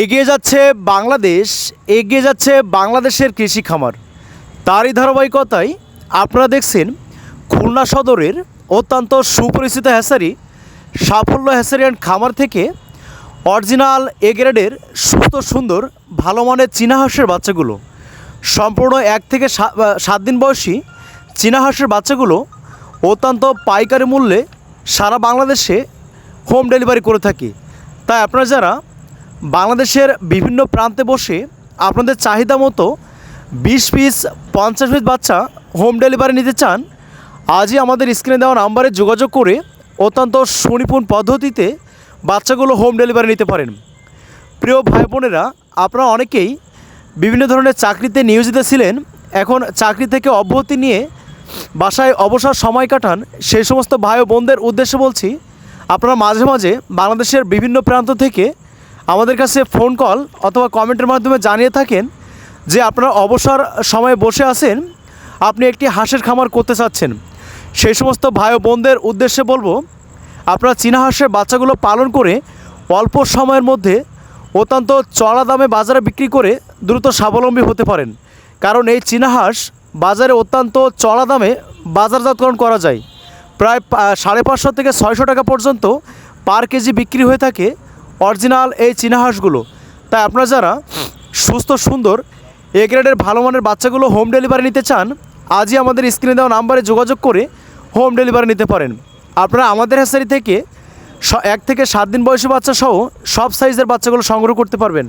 এগিয়ে যাচ্ছে বাংলাদেশ, এগিয়ে যাচ্ছে বাংলাদেশের কৃষি খামার। তারই ধারাবাহিকতায় আপনারা দেখছেন খুলনা সদরের অত্যন্ত সুপরিচিত হ্যাসারি, সাফল্য হ্যাসারি অ্যান্ড খামার থেকে অরিজিনাল এ গ্রেডের সুস্থ সুন্দর, ভালো মানের চীনা হাঁসের বাচ্চাগুলো। সম্পূর্ণ এক থেকে সাত দিন বয়সী চীনা হাঁসের বাচ্চাগুলো অত্যন্ত পাইকারি মূল্যে সারা বাংলাদেশে হোম ডেলিভারি করে থাকি। তাই আপনারা যারা বাংলাদেশের বিভিন্ন প্রান্তে বসে আপনাদের চাহিদা মতো বিশ পিস, পঞ্চাশ পিস বাচ্চা হোম ডেলিভারি নিতে চান, আজই আমাদের স্ক্রিনে দেওয়া নাম্বারে যোগাযোগ করে অত্যন্ত সুনিপুণ পদ্ধতিতে বাচ্চাগুলো হোম ডেলিভারি নিতে পারেন। প্রিয় ভাই বোনেরা, আপনারা অনেকেই বিভিন্ন ধরনের চাকরিতে নিয়োজিত ছিলেন, এখন চাকরি থেকে অব্যাহতি নিয়ে বাসায় অবসর সময় কাটান, সেই সমস্ত ভাই ও বোনদের উদ্দেশ্যে বলছি, আপনারা মাঝে মাঝে বাংলাদেশের বিভিন্ন প্রান্ত থেকে আমাদের কাছে ফোন কল অথবা কমেন্টের মাধ্যমে জানিয়ে থাকেন যে আপনারা অবসর সময়ে বসে আছেন, আপনি একটি হাঁসের খামার করতে চাচ্ছেন। সেই সমস্ত ভাই বোনদের উদ্দেশ্যে বলব, আপনারা চীনা হাঁসের বাচ্চাগুলো পালন করে অল্প সময়ের মধ্যে অত্যন্ত চড়া দামে বাজারে বিক্রি করে দ্রুত স্বাবলম্বী হতে পারেন। কারণ এই চীনা হাঁস বাজারে অত্যন্ত চড়া দামে বাজারজাতকরণ করা যায়। প্রায় সাড়ে পাঁচশো থেকে ছয়শো টাকা পর্যন্ত পার কেজি বিক্রি হয়ে থাকে। অরিজিনাল এই চীনাহাঁসগুলো তাই আপনারা যারা সুস্থ, সুন্দর এ গ্রেডের ভালো মানের বাচ্চাগুলো হোম ডেলিভারি নিতে চান, আজই আমাদের স্ক্রিনে দেওয়া নাম্বারে যোগাযোগ করে হোম ডেলিভারি নিতে পারেন। আপনারা আমাদের হ্যাসারি থেকে এক থেকে সাত দিন বয়সী বাচ্চা সহ সব সাইজের বাচ্চাগুলো সংগ্রহ করতে পারবেন।